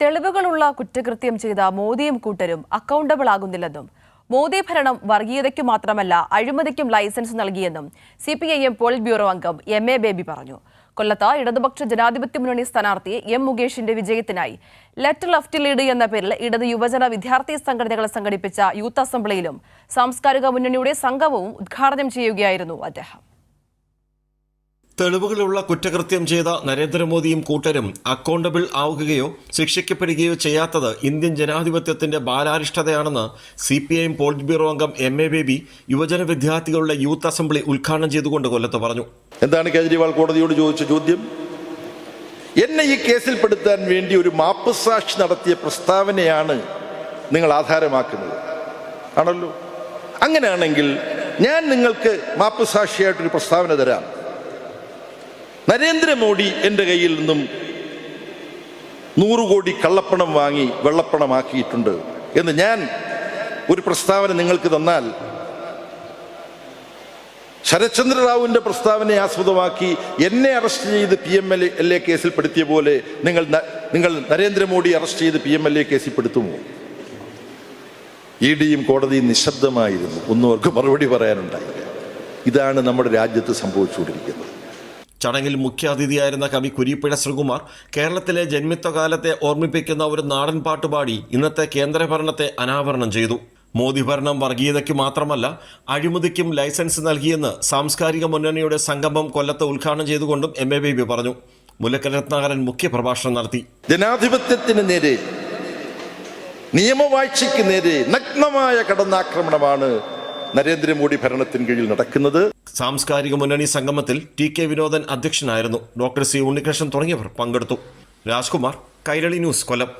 തെളിവുകളുള്ള കുറ്റകൃത്യം ചെയ്ത മോദിയും കൂട്ടരും അക്കൗണ്ടബിൾ ആകുന്നില്ലെന്നും മോദി ഭരണം വർഗീയതയ്ക്കു മാത്രമല്ല അഴിമതിക്കും ലൈസൻസ് നൽകിയെന്നും C P I M polit bureau അംഗം എം എ ബേബി പറഞ്ഞു. കൊല്ലത്ത് ഇടതുപക്ഷ ജനാധിപത്യ മുന്നണി സ്ഥാനാർത്ഥി എം മുകേഷിന്റെ വിജയത്തിനായി ലെറ്റർ ലെഫ്റ്റ് ലീഡ് എന്ന പേരിൽ ഇടത് യുവജന വിദ്യാർത്ഥി സംഘടനകൾ സംഘടിപ്പിച്ച യൂത്ത് അസംബ്ലിയിലും സാംസ്കാരിക മുന്നണിയുടെ സംഗമവും ഉദ്ഘാടനം ചെയ്യുകയായിരുന്നു അദ്ദേഹം. തെളിവുകളുള്ള കുറ്റകൃത്യം ചെയ്ത നരേന്ദ്രമോദിയും കൂട്ടരും അക്കൗണ്ടബിൾ ആവുകയോ ശിക്ഷിക്കപ്പെടുകയോ ചെയ്യാത്തത് ഇന്ത്യൻ ജനാധിപത്യത്തിന്റെ ബാലാരിഷ്ടതയാണെന്ന് C P I M polit bureau അംഗം എം എ ബേബി യുവജന വിദ്യാർത്ഥികളുടെ യൂത്ത് അസംബ്ലി ഉദ്ഘാടനം ചെയ്തുകൊണ്ട് കൊല്ലത്ത് പറഞ്ഞു. എന്താണ് കേജ്രിവാൾ കോടതിയോട് ചോദിച്ച ചോദ്യം? എന്നെ ഈ കേസിൽപ്പെടുത്താൻ വേണ്ടി ഒരു മാപ്പ് സാക്ഷി നടത്തിയ പ്രസ്താവനയാണ് നിങ്ങൾ ആധാരമാക്കുന്നത്. ആണല്ലോ? അങ്ങനെയാണെങ്കിൽ ഞാൻ നിങ്ങൾക്ക് മാപ്പ് സാക്ഷിയായിട്ടൊരു പ്രസ്താവന തരാം. നരേന്ദ്രമോദി എന്റെ കയ്യിൽ നിന്നും നൂറ് കോടി കള്ളപ്പണം വാങ്ങി വെള്ളപ്പണമാക്കിയിട്ടുണ്ട് എന്ന് ഞാൻ ഒരു പ്രസ്താവന നിങ്ങൾക്ക് തന്നാൽ ശരത്ചന്ദ്ര റാവുവിന്റെ പ്രസ്താവനയെ ആസ്പദമാക്കി എന്നെ അറസ്റ്റ് ചെയ്ത് P M L L A കേസിൽ പെടുത്തിയ പോലെ നിങ്ങൾ നിങ്ങൾ നരേന്ദ്രമോദി അറസ്റ്റ് ചെയ്ത് പി എം എൽ എ കേസിൽ പെടുത്തുമോ? ഇ ഡിയും കോടതിയും നിശബ്ദമായിരുന്നു. ഒന്നും അവർക്ക് മറുപടി പറയാനുണ്ടായില്ല. ഇതാണ് നമ്മുടെ രാജ്യത്ത് സംഭവിച്ചുകൊണ്ടിരിക്കുന്നത്. ചടങ്ങിൽ മുഖ്യാതിഥിയായിരുന്ന കവി കുരിപ്പിഴ ശ്രീകുമാർ കേരളത്തിലെ ജന്മിത്വകാലത്തെ ഓർമ്മിപ്പിക്കുന്ന ഒരു നാടൻ പാട്ടുപാടി ഇന്നത്തെ കേന്ദ്രഭരണത്തെ അനാവരണം ചെയ്തു. മോദി ഭരണം വർഗീയതയ്ക്ക് മാത്രമല്ല അഴിമതിക്കും ലൈസൻസ് നൽകിയെന്ന് സാംസ്കാരിക മുന്നണിയുടെ സംഗമം കൊല്ലത്ത് ഉദ്ഘാടനം ചെയ്തുകൊണ്ടും എം എ ബേബി പറഞ്ഞു. മുല്ലക്കൽ രത്നാകരൻ മുഖ്യപ്രഭാഷണം നടത്തി. ജനാധിപത്യത്തിന് നേരെ നിയമവാഴ്ചയ്ക്ക് നേരെ നഗ്നമായ കടന്നാക്രമണമാണ് നരേന്ദ്രമോദി ഭരണത്തിന് കീഴിൽ നടക്കുന്നത്. സാംസ്കാരിക മുന്നണി സംഗമത്തിൽ ടി കെ വിനോദൻ അധ്യക്ഷനായിരുന്നു. ഡോക്ടർ സി ഉണ്ണികൃഷ്ണൻ തുടങ്ങിയവർ പങ്കെടുത്തു. രാജ്കുമാർ കൈരളി ന്യൂസ് കൊല്ലം.